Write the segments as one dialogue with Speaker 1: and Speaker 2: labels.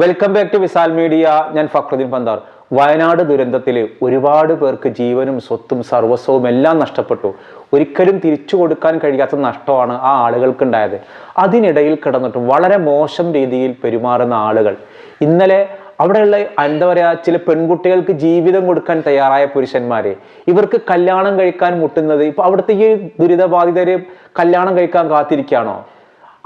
Speaker 1: Welcome back to Visal media ഞാൻ ഫക്രുദ്ദീൻ പന്താർ. വയനാട് ദുരന്തത്തിൽ ഒരുപാട് പേർക്ക് ജീവനും സ്വത്തും സർവസ്വവും എല്ലാം നഷ്ടപ്പെട്ടു. ഒരിക്കലും തിരിച്ചു കൊടുക്കാൻ കഴിയാത്ത നഷ്ടമാണ് ആ ആളുകൾക്കുണ്ടായത്. അതിനിടയിൽ കിടന്നിട്ട് വളരെ മോശം രീതിയിൽ പെരുമാറുന്ന ആളുകൾ. ഇന്നലെ അവിടെയുള്ള എന്താ പറയുക ചില പെൺകുട്ടികൾക്ക് ജീവിതം കൊടുക്കാൻ തയ്യാറായ പുരുഷന്മാരെ ഇവർക്ക് കല്യാണം കഴിക്കാൻ മുട്ടുന്നത് ഇപ്പൊ അവിടുത്തെ ഈ ദുരിതബാധിതരെ കല്യാണം കഴിക്കാൻ കാത്തിരിക്കുകയാണോ?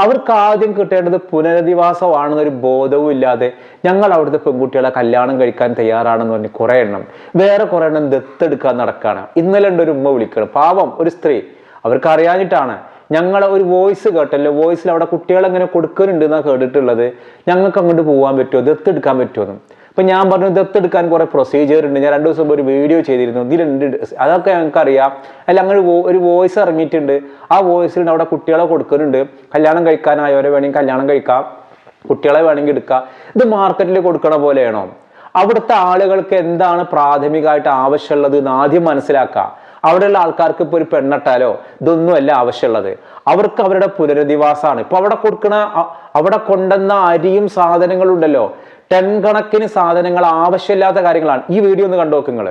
Speaker 1: അവർക്ക് ആദ്യം കിട്ടേണ്ടത് പുനരധിവാസമാണെന്നൊരു ബോധവും ഇല്ലാതെ ഞങ്ങൾ അവിടുത്തെ പെൺകുട്ടികളെ കല്യാണം കഴിക്കാൻ തയ്യാറാണെന്ന് പറഞ്ഞ് കുറേ എണ്ണം വേറെ കുറേ എണ്ണം ദത്തെടുക്കാൻ നടക്കുകയാണ് ഇന്നലെ ഉണ്ട് ഒരു ഉമ്മ വിളിക്കണം. പാവം ഒരു സ്ത്രീ. അവർക്ക് അറിയാഞ്ഞിട്ടാണ് ഞങ്ങൾ ഒരു വോയിസ് കേട്ടല്ലോ. വോയിസിൽ അവിടെ കുട്ടികൾ എങ്ങനെ കൊടുക്കുന്നുണ്ട് എന്നാണ് കേട്ടിട്ടുള്ളത്. ഞങ്ങൾക്ക് അങ്ങോട്ട് പോകാൻ പറ്റുമോ? ദത്തെടുക്കാൻ പറ്റുമോ അപ്പൊ ഞാൻ പറഞ്ഞു ദത്തെടുക്കാൻ കുറേ പ്രൊസീജിയർ ഉണ്ട്. ഞാൻ രണ്ട് ദിവസം ഒരു വീഡിയോ ചെയ്തിരുന്നു. ഇതിലുണ്ട്. അതൊക്കെ ഞങ്ങൾക്ക് അറിയാം അല്ല അങ്ങനെ ഒരു വോയിസ് ഇറങ്ങിയിട്ടുണ്ട്. ആ വോയിസിൽ അവിടെ കുട്ടികളെ കൊടുക്കുന്നുണ്ട് കല്യാണം കഴിക്കാനായവരെ വേണമെങ്കിൽ കല്യാണം കഴിക്കാം. കുട്ടികളെ വേണമെങ്കിൽ എടുക്കാം. ഇത് മാർക്കറ്റിൽ കൊടുക്കണ പോലെയാണോ? അവിടുത്തെ ആളുകൾക്ക് എന്താണ് പ്രാഥമികമായിട്ട് ആവശ്യമുള്ളത് എന്ന് ആദ്യം മനസ്സിലാക്കുക അവിടെയുള്ള ആൾക്കാർക്ക് ഇപ്പോൾ ഒരു പെണ്ണിട്ടാലോ? ഇതൊന്നുമല്ല ആവശ്യമുള്ളത്. അവർക്ക് അവരുടെ പുനരധിവാസമാണ്. ഇപ്പൊ അവിടെ കൊടുക്കണ അവിടെ കൊണ്ടുവന്ന അരിയും സാധനങ്ങളും ടെൻ കണക്കിന് സാധനങ്ങൾ ആവശ്യമില്ലാത്ത കാര്യങ്ങളാണ്. ഈ വീഡിയോ ഒന്ന് കണ്ടു നോക്ക് നിങ്ങൾ.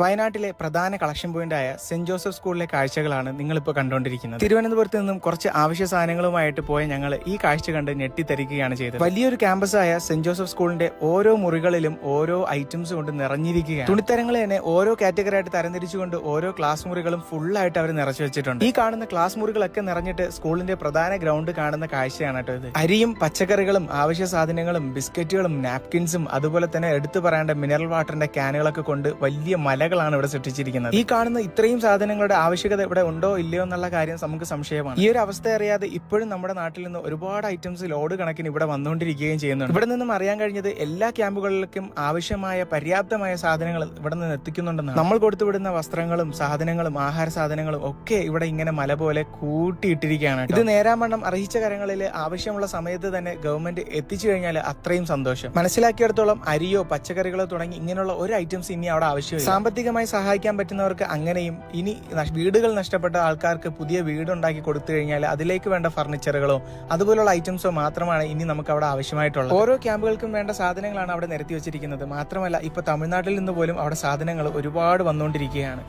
Speaker 2: വയനാട്ടിലെ പ്രധാന കളക്ഷൻ പോയിന്റായ സെന്റ് ജോസഫ് സ്കൂളിലെ കാഴ്ചകളാണ് നിങ്ങളിപ്പോൾ കണ്ടുകൊണ്ടിരിക്കുന്നത്. തിരുവനന്തപുരത്ത് നിന്നും കുറച്ച് ആവശ്യ സാധനങ്ങളുമായിട്ട് പോയ ഞങ്ങൾ ഈ കാഴ്ച കണ്ട് ഞെട്ടിത്തരിക്കുകയാണ് ചെയ്തത്. വലിയൊരു ക്യാമ്പസായ സെന്റ് ജോസഫ് സ്കൂളിന്റെ ഓരോ മുറികളിലും ഓരോ ഐറ്റംസ് കൊണ്ട് നിറഞ്ഞിരിക്കുകയാണ്. തുണിത്തരങ്ങൾ തന്നെ ഓരോ കാറ്റഗറി ആയിട്ട് തരംതിരിച്ചുകൊണ്ട് ഓരോ ക്ലാസ് മുറികളും ഫുള്ളായിട്ട് അവർ നിറച്ചു വെച്ചിട്ടുണ്ട്. ഈ കാണുന്ന ക്ലാസ് മുറികളൊക്കെ നിറഞ്ഞിട്ട് സ്കൂളിന്റെ പ്രധാന ഗ്രൗണ്ട് കാണുന്ന കാഴ്ചയാണ് കേട്ടോ ഇത്. അരിയും പച്ചക്കറികളും ആവശ്യ സാധനങ്ങളും ബിസ്ക്കറ്റുകളും നാപ്കിൻസും അതുപോലെ തന്നെ എടുത്തു പറയേണ്ട മിനറൽ വാട്ടറിന്റെ ക്യാനുകളൊക്കെ കൊണ്ട് വലിയ മലകളാണ് ഇവിടെ സൃഷ്ടിച്ചിരിക്കുന്നത്. ഈ കാണുന്ന ഇത്രയും സാധനങ്ങളുടെ ആവശ്യകത ഇവിടെ ഉണ്ടോ ഇല്ലയോ എന്നുള്ള കാര്യം നമുക്ക് സംശയമാണ്. ഈ ഒരു അവസ്ഥ അറിയാതെ ഇപ്പോഴും നമ്മുടെ നാട്ടിൽ നിന്ന് ഒരുപാട് ഐറ്റംസ് ലോഡ് കണക്കിന് ഇവിടെ വന്നുകൊണ്ടിരിക്കുകയും ചെയ്യുന്നുണ്ട്. ഇവിടെ നിന്നും അറിയാൻ കഴിഞ്ഞത് എല്ലാ ക്യാമ്പുകളിലേക്കും ആവശ്യമായ പര്യാപ്തമായ സാധനങ്ങൾ ഇവിടെ നിന്ന് എത്തിക്കുന്നുണ്ടെന്നാണ്. നമ്മൾ കൊടുത്തുവിടുന്ന വസ്ത്രങ്ങളും സാധനങ്ങളും ആഹാര സാധനങ്ങളും ഒക്കെ ഇവിടെ ഇങ്ങനെ മല പോലെ കൂട്ടിയിട്ടിരിക്കുകയാണ് ഇത് നേരാമണ്ണം അർഹിച്ച കരങ്ങളിൽ ആവശ്യമുള്ള സമയത്ത് തന്നെ ഗവൺമെന്റ് എത്തിച്ചു കഴിഞ്ഞാൽ അത്രയും സന്തോഷം. മനസ്സിലാക്കിയിടത്തോളം അരിയോ പച്ചക്കറികളോ തുടങ്ങി ഇങ്ങനെയുള്ള ഒരു ഐറ്റംസ് ഇനി അവിടെ ആവശ്യമില്ല. സാമ്പത്തികമായി സഹായിക്കാൻ പറ്റുന്നവർക്ക് അങ്ങനെയും ഇനി വീടുകൾ നഷ്ടപ്പെട്ട ആൾക്കാർക്ക് പുതിയ വീടുണ്ടാക്കി കൊടുത്തു കഴിഞ്ഞാൽ അതിലേക്ക് വേണ്ട ഫർണിച്ചറുകളോ അതുപോലുള്ള ഐറ്റംസോ മാത്രമാണ് ഇനി നമുക്ക് അവിടെ ആവശ്യമായിട്ടുള്ളത്. ഓരോ ക്യാമ്പുകൾക്കും വേണ്ട സാധനങ്ങളാണ് അവിടെ നിരത്തി വെച്ചിരിക്കുന്നത്. മാത്രമല്ല ഇപ്പൊ തമിഴ്നാട്ടിൽ നിന്ന് പോലും അവിടെ സാധനങ്ങൾ ഒരുപാട് വന്നുകൊണ്ടിരിക്കുകയാണ്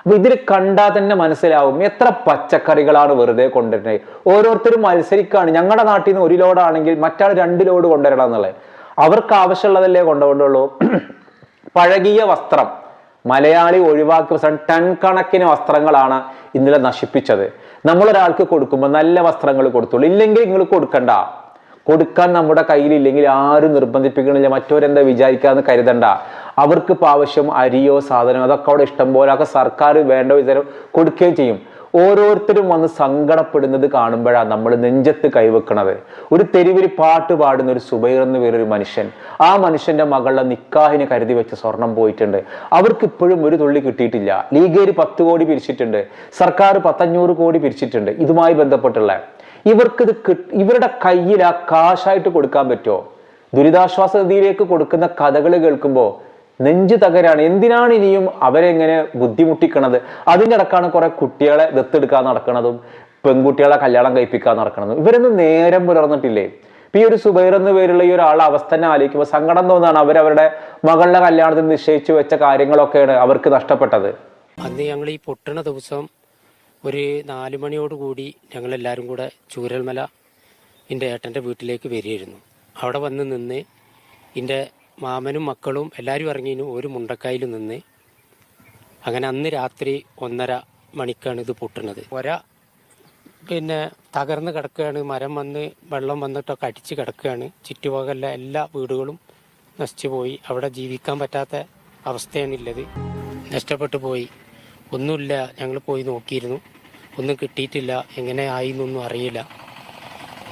Speaker 1: അപ്പൊ ഇതിൽ കണ്ടാൽ തന്നെ മനസ്സിലാവും എത്ര പച്ചക്കറികളാണ് വെറുതെ കൊണ്ടുവരുന്നത്. ഓരോരുത്തരും മത്സരിക്കുകയാണ്. ഞങ്ങളുടെ നാട്ടിൽ നിന്ന് ഒരു ലോഡാണെങ്കിൽ മറ്റാൾ രണ്ട് ലോഡ് കൊണ്ടുവരണം എന്നുള്ളത്. അവർക്ക് ആവശ്യമുള്ളതല്ലേ കൊണ്ടുപോകുള്ളൂ പഴകിയ വസ്ത്രം. മലയാളി ഒഴിവാക്കി ടൺ കണക്കിന് വസ്ത്രങ്ങളാണ് ഇന്നലെ നശിപ്പിച്ചത്. നമ്മളൊരാൾക്ക് കൊടുക്കുമ്പോൾ നല്ല വസ്ത്രങ്ങൾ കൊടുത്തുള്ളൂ. ഇല്ലെങ്കിൽ നിങ്ങൾ കൊടുക്കണ്ട. കൊടുക്കാൻ നമ്മുടെ കയ്യിലില്ലെങ്കിൽ ആരും നിർബന്ധിപ്പിക്കണില്ല. മറ്റവരെന്താ വിചാരിക്കാന്ന് കരുതണ്ട. അവർക്ക് ആവശ്യം അരിയോ സാധനമോ അതൊക്കെ അവിടെ ഇഷ്ടം പോലെ സർക്കാർ വേണ്ട വിധം കൊടുക്കുകയും ചെയ്യും. ഓരോരുത്തരും വന്ന് സങ്കടപ്പെടുന്നത് കാണുമ്പോഴാണ് നമ്മൾ നെഞ്ചത്ത് കൈവെക്കണത്. ഒരു തെരുവിൽ പാട്ട് പാടുന്ന ഒരു സുബൈർ എന്ന് പേരൊരു മനുഷ്യൻ ആ മനുഷ്യന്റെ മകളുടെ നിക്കാഹിന് കരുതി വെച്ച സ്വർണം പോയിട്ടുണ്ട്. അവർക്ക് ഇപ്പോഴും ഒരു തുള്ളി കിട്ടിയിട്ടില്ല. ലീഗേര് പത്ത് കോടി പിരിച്ചിട്ടുണ്ട്. സർക്കാർ പത്തഞ്ഞൂറ് കോടി പിരിച്ചിട്ടുണ്ട്. ഇതുമായി ബന്ധപ്പെട്ടുള്ള ഇവർക്കിത് ഇവരുടെ കയ്യിൽ ആ കാശായിട്ട് കൊടുക്കാൻ പറ്റുമോ? ദുരിതാശ്വാസ നിധിയിലേക്ക് കൊടുക്കുന്ന കഥകൾ കേൾക്കുമ്പോൾ നെഞ്ചു തകരാണ്. എന്തിനാണ് ഇനിയും അവരെ ഇങ്ങനെ ബുദ്ധിമുട്ടിക്കണത്? അതിന്റെ ഇടക്കാണ് കുറെ കുട്ടികളെ ദത്തെടുക്കാൻ നടക്കണതും പെൺകുട്ടികളെ കല്യാണം കഴിപ്പിക്കാൻ നടക്കണതും. ഇവരൊന്നും നേരം പുലർന്നിട്ടില്ലേ? ഈ ഒരു സുബൈർ എന്ന പേരുള്ള ഈ ഒരാളെ അവസ്ഥ തന്നെ ആലോചിക്കുമ്പോൾ സങ്കടം തോന്നാണ് അവരവരുടെ മകളുടെ കല്യാണത്തിന് നിശ്ചയിച്ചു വെച്ച കാര്യങ്ങളൊക്കെയാണ് അവർക്ക് നഷ്ടപ്പെട്ടത്.
Speaker 3: അന്ന് ഞങ്ങൾ ഈ പൊട്ടണ ദിവസം ഒരു നാല് മണിയോടുകൂടി ഞങ്ങളെല്ലാവരും കൂടെ ചൂരൽമല എന്റെ ഏട്ടന്റെ വീട്ടിലേക്ക് വരികയായിരുന്നു. അവിടെ വന്ന് നിന്ന് എന്റെ മാമനും മക്കളും എല്ലാവരും ഇറങ്ങിനു ഒരു മുണ്ടക്കായിൽ നിന്ന് അങ്ങനെ അന്ന് രാത്രി ഒന്നര മണിക്കാണ് ഇത് പൊട്ടുന്നത്. ഒര പിന്നെ തകർന്ന് കിടക്കുകയാണ്. മരം വന്ന് വെള്ളം വന്നിട്ടൊക്കെ അടിച്ച് കിടക്കുകയാണ്. ചുറ്റുപാകല്ല എല്ലാ വീടുകളും നശിച്ചു പോയി. അവിടെ ജീവിക്കാൻ പറ്റാത്ത അവസ്ഥയാണുള്ളത് നഷ്ടപ്പെട്ടു പോയി. ഒന്നുമില്ല. ഞങ്ങൾ പോയി നോക്കിയിരുന്നു. ഒന്നും കിട്ടിയിട്ടില്ല. എങ്ങനെ ആയി എന്നൊന്നും അറിയില്ല.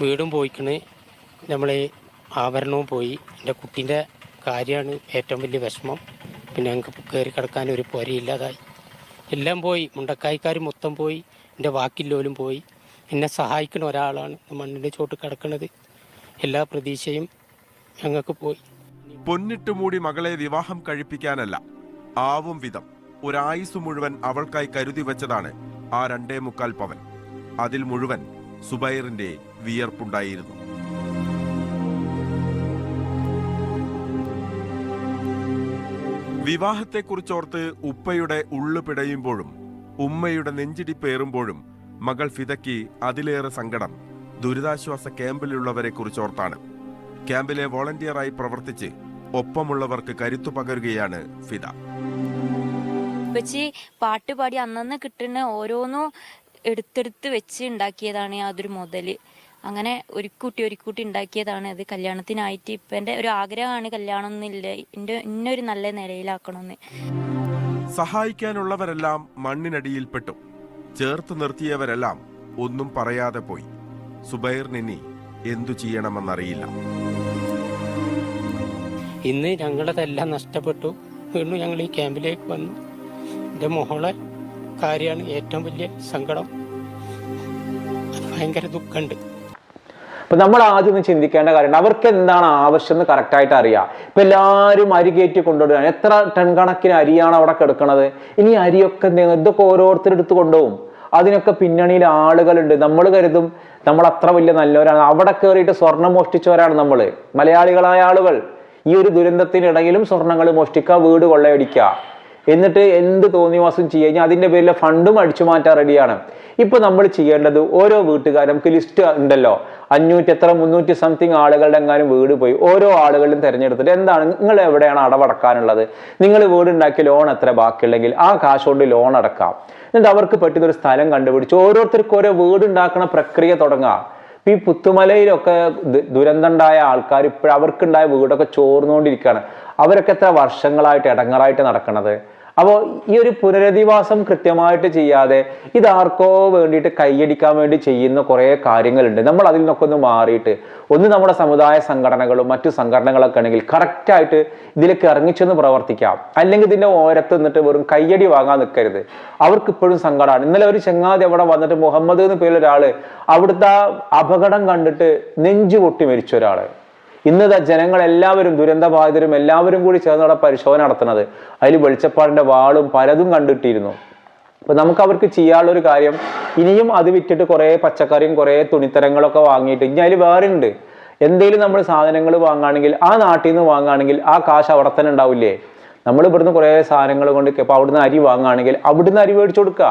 Speaker 3: വീടും പോയിക്കണ്. നമ്മളെ ആഭരണവും പോയി. എന്റെ കുട്ടീന്റെ കാര്യമാണ് ഏറ്റവും വലിയ വിഷമം. പിന്നെ ഞങ്ങൾക്ക് കയറി കിടക്കാൻ ഒരു പൊരയില്ലാതായി. എല്ലാം പോയി. മുണ്ടക്കായ്ക്കാർ മൊത്തം പോയി. എന്റെ വാക്കില്ലോലും പോയി. എന്നെ സഹായിക്കുന്ന ഒരാളാണ് മണ്ണിന്റെ ചോട്ട് കിടക്കുന്നത്. എല്ലാ പ്രതീക്ഷയും ഞങ്ങൾക്ക് പോയി.
Speaker 4: പൊന്നിട്ട് മൂടി മകളെ വിവാഹം കഴിപ്പിക്കാനല്ല ആവും വിധം. ഒരായുസ് മുഴുവൻ അവൾക്കായി കരുതി വെച്ചതാണ് ആ രണ്ടേ മുക്കാൽ പവൻ. അതിൽ മുഴുവൻ സുബൈറിന്റെ വിയർപ്പുണ്ടായിരുന്നു. വിവാഹത്തെക്കുറിച്ചോർത്ത് ഉപ്പയുടെ ഉള്ളു പിടയുമ്പോഴും ഉമ്മയുടെ നെഞ്ചിടിപ്പേറുമ്പോഴും മകൾ ഫിതയ്ക്ക് അതിലേറെ സങ്കടം. ദുരിതാശ്വാസ ക്യാമ്പിലുള്ളവരെ കുറിച്ചോർത്താണ് ക്യാമ്പിലെ വോളണ്ടിയറായി പ്രവർത്തിച്ച് ഒപ്പമുള്ളവർക്ക് കരുത്തു പകരുകയാണ് ഫിദ.
Speaker 5: വെച്ച് പാട്ട് പാടി അന്നന്ന് കിട്ടുന്ന ഓരോന്നും എടുത്തെടുത്ത് വെച്ച് ഉണ്ടാക്കിയതാണ് അതൊരു മുതൽ. അങ്ങനെ ഒരു കൂട്ടി ഒരു കൂട്ടി ഉണ്ടാക്കിയതാണ് അത് കല്യാണത്തിനായിട്ട് ഇപ്പം എന്റെ ഒരു ആഗ്രഹമാണ് കല്യാണം എന്നില്ല. എന്റെ ഇന്നൊരു നല്ല നിലയിലാക്കണമെന്ന്.
Speaker 4: സഹായിക്കാനുള്ളവരെല്ലാം മണ്ണിനടിയിൽപ്പെട്ടു. ചേർത്ത് നിർത്തിയവരെല്ലാം ഒന്നും പറയാതെ പോയി. സുബൈറിനി എന്തു ചെയ്യണമെന്നറിയില്ല.
Speaker 3: ഇന്ന് ഞങ്ങളതെല്ലാം നഷ്ടപ്പെട്ടു. വീണ്ടും ഞങ്ങൾ ഈ ക്യാമ്പിലേക്ക് വന്നു. എന്റെ മോളെ കാര്യമാണ് ഏറ്റവും വലിയ സങ്കടം. ഭയങ്കര ദുഃഖമുണ്ട്.
Speaker 1: അപ്പൊ നമ്മൾ ആദ്യം ഒന്ന് ചിന്തിക്കേണ്ട കാര്യം അവർക്ക് എന്താണ് ആവശ്യം എന്ന് കറക്റ്റായിട്ട് അറിയാം. ഇപ്പൊ എല്ലാവരും അരി കയറ്റി കൊണ്ടുവരികയാണ് എത്ര ടൺ കണക്കിന് അരിയാണ് അവിടെ കിടക്കുന്നത് ഇനി അരിയൊക്കെ എന്തെങ്കിലും ഇതൊക്കെ ഓരോരുത്തരെടുത്ത് കൊണ്ടുപോകും. അതിനൊക്കെ പിന്നണിയിൽ ആളുകളുണ്ട്. നമ്മൾ കരുതും നമ്മൾ അത്ര വലിയ നല്ലവരാണ്. അവിടെ കയറിയിട്ട് സ്വർണം മോഷ്ടിച്ചവരാണ് നമ്മൾ മലയാളികളായ ആളുകൾ. ഈ ഒരു ദുരന്തത്തിനിടയിലും സ്വർണങ്ങൾ മോഷ്ടിക്കുക വീട് കൊള്ളയടിക്കുക. എന്നിട്ട് എന്ത് തോന്നിവാസം ചെയ്യുക കഴിഞ്ഞാൽ അതിന്റെ പേരിൽ ഫണ്ടും അടിച്ചു മാറ്റാൻ റെഡിയാണ്. ഇപ്പോൾ നമ്മൾ ചെയ്യേണ്ടത് ഓരോ വീട്ടുകാരും നമുക്ക് ലിസ്റ്റ് ഉണ്ടല്ലോ. അഞ്ഞൂറ്റി എത്ര മുന്നൂറ്റി സംതിങ് ആളുകളുടെ എങ്ങാനും വീട് പോയി. ഓരോ ആളുകളിലും തിരഞ്ഞെടുത്തിട്ട് എന്താണ് നിങ്ങൾ എവിടെയാണ് അടവടക്കാനുള്ളത്? നിങ്ങൾ വീടുണ്ടാക്കിയ ലോൺ എത്ര ബാക്കിയുണ്ടെങ്കിൽ ആ കാശ് കൊണ്ട് ലോൺ അടക്കാം. എന്നിട്ട് അവർക്ക് പറ്റുന്നൊരു സ്ഥലം കണ്ടുപിടിച്ച് ഓരോരുത്തർക്കും ഓരോ വീടുണ്ടാക്കുന്ന പ്രക്രിയ തുടങ്ങാം. ഈ പുത്തുമലയിലൊക്കെ ദുരന്തം ദുരന്തമുണ്ടായ ആൾക്കാർ ഇപ്പോഴും അവർക്കുണ്ടായ വീടൊക്കെ ചോർന്നുകൊണ്ടിരിക്കുകയാണ്. അവരൊക്കെ എത്ര വർഷങ്ങളായിട്ട് ഇടങ്ങറായിട്ട് നടക്കണത്? അപ്പോൾ ഈ ഒരു പുനരധിവാസം കൃത്യമായിട്ട് ചെയ്യാതെ ഇതാർക്കോ വേണ്ടിയിട്ട് കൈയടിക്കാൻ വേണ്ടി ചെയ്യുന്ന കുറേ കാര്യങ്ങളുണ്ട്. നമ്മൾ അതിൽ നിന്നൊക്കെ ഒന്ന് മാറിയിട്ട് ഒന്ന് നമ്മുടെ സമുദായ സംഘടനകളും മറ്റു സംഘടനകളൊക്കെ ആണെങ്കിൽ കറക്റ്റായിട്ട് ഇതിലേക്ക് ഇറങ്ങിച്ചെന്ന് പ്രവർത്തിക്കാം. അല്ലെങ്കിൽ ഇതിന്റെ ഓരത്ത് നിന്നിട്ട് വെറും കയ്യടി വാങ്ങാൻ നിൽക്കരുത്. അവർക്ക് ഇപ്പോഴും സങ്കടമാണ് ഇന്നലെ ഒരു ചങ്ങാതി അവിടെ വന്നിട്ട് മുഹമ്മദ് എന്ന് പേരുള്ള ഒരാൾ അവിടുത്തെ അപകടം കണ്ടിട്ട് നെഞ്ചു പൊട്ടി മരിച്ച ഒരാൾ. ഇന്ന് ദാ ജനങ്ങൾ എല്ലാവരും ദുരന്തബാധിതരും എല്ലാവരും കൂടി ചേർന്ന് അവിടെ പരിശോധന നടത്തുന്നത്. അതിൽ വെളിച്ചപ്പാടിന്റെ വാളും പലതും കണ്ടിട്ടിരുന്നു. അപ്പൊ നമുക്ക് അവർക്ക് ചെയ്യാനുള്ള ഒരു കാര്യം ഇനിയും അത് വിറ്റിട്ട് കുറേ പച്ചക്കറിയും കുറേ തുണിത്തരങ്ങളൊക്കെ വാങ്ങിയിട്ട് ഇനി അതിൽ വേറെ എന്തെങ്കിലും നമ്മൾ സാധനങ്ങൾ വാങ്ങുകയാണെങ്കിൽ ആ നാട്ടിൽ നിന്ന് വാങ്ങുകയാണെങ്കിൽ ആ കാശ് അവിടെ തന്നെ ഉണ്ടാവില്ലേ? നമ്മൾ ഇവിടുന്ന് കുറേ സാധനങ്ങൾ കൊണ്ട് ഇപ്പൊ അവിടുന്ന് അരി വാങ്ങുകയാണെങ്കിൽ അവിടുന്ന് അരി മേടിച്ചു കൊടുക്കുക.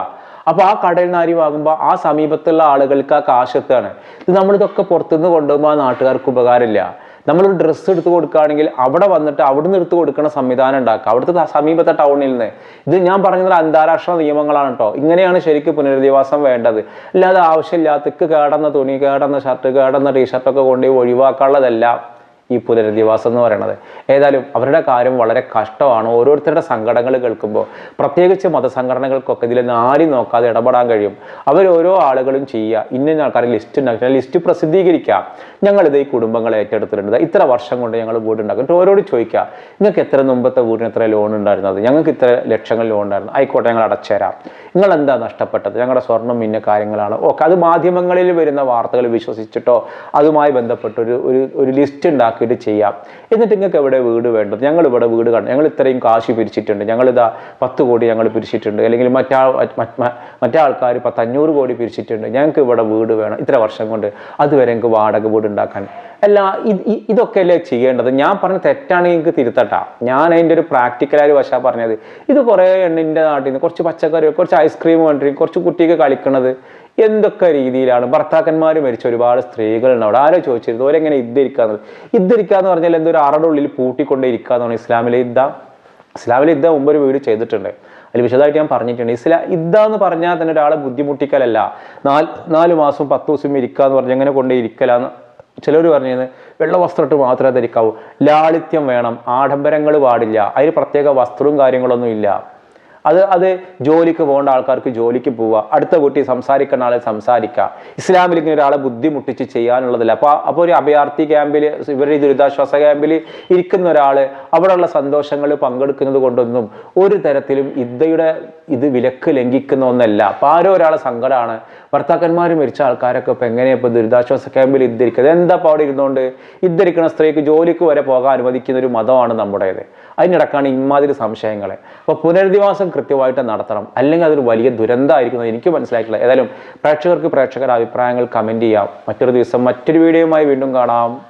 Speaker 1: അപ്പോൾ ആ കടയിൽ നിന്ന് അരി വാങ്ങുമ്പോൾ ആ സമീപത്തുള്ള ആളുകൾക്ക് ആ കാശ് എത്തുകയാണ്. ഇത് നമ്മളിതൊക്കെ പുറത്തുനിന്ന് കൊണ്ടുപോകുമ്പോൾ ആ നാട്ടുകാർക്ക് ഉപകാരമില്ല. നമ്മളൊരു ഡ്രസ്സ് എടുത്ത് കൊടുക്കുകയാണെങ്കിൽ അവിടെ വന്നിട്ട് അവിടുന്ന് എടുത്ത് കൊടുക്കുന്ന സംവിധാനം ഉണ്ടാക്കുക. അവിടുത്തെ സമീപത്തെ ടൗണിൽ നിന്ന്. ഇത് ഞാൻ പറഞ്ഞത് അന്താരാഷ്ട്ര നിയമങ്ങളാണ് കേട്ടോ ഇങ്ങനെയാണ് ശരിക്കും പുനരധിവാസം വേണ്ടത്. അല്ലാതെ ആവശ്യമില്ലാത്തക്ക് കേടന്ന തുണി കേടന്ന ഷർട്ട് കേടന്ന ടീഷർട്ടൊക്കെ കൊണ്ടുപോയി ഒഴിവാക്കാനുള്ളതല്ല. ഈ പുനരധിവാസം എന്ന് പറയുന്നത് ഏതായാലും അവരുടെ കാര്യം വളരെ കഷ്ടമാണ്. ഓരോരുത്തരുടെ സങ്കടങ്ങൾ കേൾക്കുമ്പോൾ പ്രത്യേകിച്ച് മതസംഘടനകൾക്കൊക്കെ ഇതിൽ ആരും നോക്കാതെ ഇടപെടാൻ കഴിയും. അവരോരോ ആളുകളും ചെയ്യുക. ഇന്ന ആൾക്കാരെ ലിസ്റ്റ് ഉണ്ടാക്കുക ലിസ്റ്റ് പ്രസിദ്ധീകരിക്കുക ഞങ്ങളിത് ഈ കുടുംബങ്ങളെ ഏറ്റെടുത്തിട്ടുണ്ട്. ഇത്ര വർഷം കൊണ്ട് ഞങ്ങൾ വീട് ഉണ്ടാക്കും എന്നിട്ട് ഓരോട് ചോദിക്കുക നിങ്ങൾക്ക് എത്ര മുമ്പത്തെ വീടിന് എത്ര ലോൺ ഉണ്ടായിരുന്നത്? ഞങ്ങൾക്ക് ഇത്ര ലക്ഷങ്ങൾ ലോൺ ഉണ്ടായിരുന്നു. ആയിക്കോട്ടെ ഞങ്ങൾ അടച്ചുതരാം നിങ്ങൾ എന്താ നഷ്ടപ്പെട്ടത്? ഞങ്ങളുടെ സ്വർണം ഇന്ന കാര്യങ്ങളാണ്. ഓക്കെ അത് മാധ്യമങ്ങളിൽ വരുന്ന വാർത്തകൾ വിശ്വസിച്ചിട്ടോ അതുമായി ബന്ധപ്പെട്ട് ഒരു ഒരു ലിസ്റ്റ് ലിസ്റ്റ് ഉണ്ടാക്കിയിട്ട് ചെയ്യാം. എന്നിട്ട് നിങ്ങൾക്ക് എവിടെ വീട് വേണ്ടത്? ഞങ്ങൾ ഇവിടെ വീട് കാണും. ഞങ്ങൾ ഇത്രയും കാശ് പിരിച്ചിട്ടുണ്ട്. ഞങ്ങളിതാ പത്ത് കോടി ഞങ്ങൾ പിരിച്ചിട്ടുണ്ട്. അല്ലെങ്കിൽ മറ്റാ മറ്റ് ആൾക്കാർ പത്തഞ്ഞൂറ് കോടി പിരിച്ചിട്ടുണ്ട്. ഞങ്ങൾക്ക് ഇവിടെ വീട് വേണം ഇത്ര വർഷം കൊണ്ട്. അതുവരെ ഞങ്ങൾക്ക് വാടക വീട് ഉണ്ടാക്കാൻ. അല്ല ഇത് ഇതൊക്കെ അല്ലേ ചെയ്യേണ്ടത്? ഞാൻ പറഞ്ഞ തെറ്റാണെങ്കിൽ എനിക്ക് തിരുത്തട്ടാ. ഞാൻ അതിന്റെ ഒരു പ്രാക്ടിക്കലായ വശ പറഞ്ഞത്. ഇത് കുറേ എണ്ണിന്റെ നാട്ടിൽ നിന്ന് കുറച്ച് പച്ചക്കറി കുറച്ച് ഐസ്ക്രീം കൊണ്ടിരിക്കും കുറച്ച് കുട്ടിയൊക്കെ കളിക്കണത് എന്തൊക്കെ രീതിയിലാണ്? ഭർത്താക്കന്മാർ മരിച്ച ഒരുപാട് സ്ത്രീകളുണ്ട് അവിടെ. ആരോ ചോദിച്ചിരുന്നു ഓരെങ്ങനെ ഇദ്ധരിക്കുക എന്ന് പറഞ്ഞാൽ എന്തൊരു അറയുടെ ഉള്ളിൽ പൂട്ടിക്കൊണ്ടേ ഇരിക്കാന്നാണ് ഇസ്ലാമിലെ ഇദ്ദ. ഇസ്ലാമിലെ ഇദ്ദ മുമ്പ് ഒരു വീട് ചെയ്തിട്ടുണ്ട്. അതിൽ വിശദമായിട്ട് ഞാൻ പറഞ്ഞിട്ടുണ്ട്. ഇസ്ലാ ഇദ്ദ എന്ന് പറഞ്ഞാൽ തന്നെ ഒരാളെ ബുദ്ധിമുട്ടിക്കലല്ല. നാല് നാല് മാസം പത്ത് ദിവസം ഇരിക്കാന്ന് പറഞ്ഞ് എങ്ങനെ കൊണ്ടേ ഇരിക്കലാന്ന് ചിലർ പറഞ്ഞത് വെള്ള വസ്ത്രം ഇട്ട് മാത്രമേ ധരിക്കാവൂ. ലാളിത്യം വേണം. ആഡംബരങ്ങൾ പാടില്ല. അതിന് പ്രത്യേക വസ്ത്രവും കാര്യങ്ങളൊന്നും ഇല്ല. അത് അത് ജോലിക്ക് പോകേണ്ട ആൾക്കാർക്ക് ജോലിക്ക് പോവുക അടുത്ത കുട്ടി സംസാരിക്കുന്ന ആളെ സംസാരിക്കുക. ഇസ്ലാമിൽ ഇങ്ങനെ ഒരാളെ ബുദ്ധിമുട്ടിച്ച് ചെയ്യാനുള്ളതല്ല. അപ്പോൾ അപ്പോൾ ഒരു അഭയാർത്ഥി ക്യാമ്പിൽ ഇവരുടെ ദുരിതാശ്വാസ ക്യാമ്പിൽ ഇരിക്കുന്ന ഒരാൾ അവിടെയുള്ള സന്തോഷങ്ങൾ പങ്കെടുക്കുന്നത് കൊണ്ടൊന്നും ഒരു തരത്തിലും ഇദ്ദയുടെ ഇത് വിലക്ക് ലംഘിക്കുന്ന ഒന്നല്ല. അപ്പോൾ ആരോ ഒരാളെ സങ്കടമാണ് ഭർത്താക്കന്മാർ മരിച്ച ആൾക്കാരൊക്കെ ഇപ്പം എങ്ങനെയാണ് ഇപ്പോൾ ദുരിതാശ്വാസ ക്യാമ്പിൽ ഇദ്ദരിക്കുന്നത് എന്താ അപ്പോൾ അവിടെ ഇരുന്നുകൊണ്ട് ഇദ്ദരിക്കുന്ന സ്ത്രീക്ക് ജോലിക്ക് വരെ പോകാൻ അനുവദിക്കുന്ന ഒരു മതമാണ് നമ്മുടേത്. അതിനിടക്കാണ് ഇമാതിരി സംശയങ്ങളെ. അപ്പോൾ പുനരധിവാസം കൃത്യമായിട്ട് നടത്തണം. അല്ലെങ്കിൽ അതൊരു വലിയ ദുരന്തമായിരിക്കുന്നത് എനിക്ക് മനസ്സിലായിട്ടില്ല. ഏതായാലും പ്രേക്ഷകർക്ക് പ്രേക്ഷകരുടെ അഭിപ്രായങ്ങൾ കമന്റ് ചെയ്യാം. മറ്റൊരു ദിവസം മറ്റൊരു വീഡിയോയുമായി വീണ്ടും കാണാം.